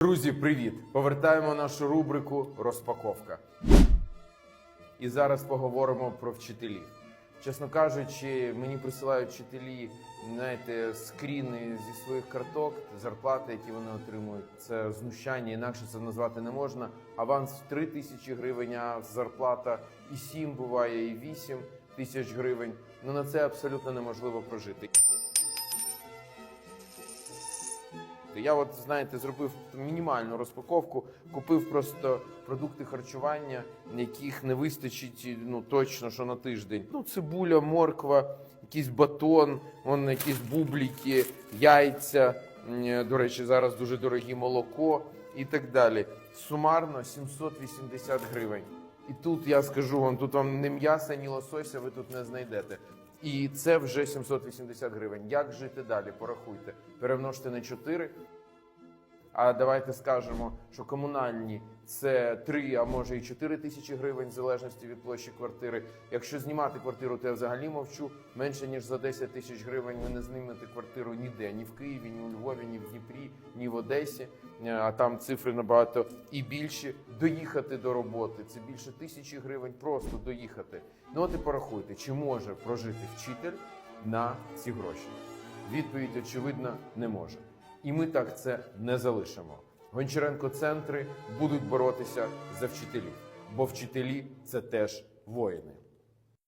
Друзі, привіт! Повертаємо нашу рубрику Розпаковка. І зараз поговоримо про вчителів. Чесно кажучи, мені присилають вчителі, знаєте, скріни зі своїх карток, зарплати, які вони отримують. Це знущання, інакше це назвати не можна. Аванс в 3 тисячі гривень, а зарплата і 7 буває, і 8 тисяч гривень. Ну на це абсолютно неможливо прожити. Я от знаєте, зробив мінімальну розпаковку, купив просто продукти харчування, яких не вистачить ну точно що на тиждень. Ну, цибуля, морква, якийсь батон, вон якісь бубліки, яйця. До речі, зараз дуже дорогі молоко і так далі. Сумарно 780 гривень. І тут я скажу вам, тут вам ні м'яса, ні лосося ви тут не знайдете. І це вже 780 гривень. Як жити далі? Порахуйте. Перемножте на 4. А давайте скажемо, що комунальні це 3, а може і 4 тисячі гривень, в залежності від площі квартири. Якщо знімати квартиру, то я взагалі мовчу. Менше ніж за 10 тисяч гривень ви не знімете квартиру ніде, ні в Києві, ні у Львові, ні в Дніпрі, ні в Одесі. Е, А там цифри набагато і більші. Доїхати до роботи це більше тисячі гривень. Просто доїхати. Ну от і порахуйте, чи може прожити вчитель на ці гроші. Відповідь очевидно не може. І ми так це не залишимо. Гончаренко центри будуть боротися за вчителів, бо вчителі це теж воїни.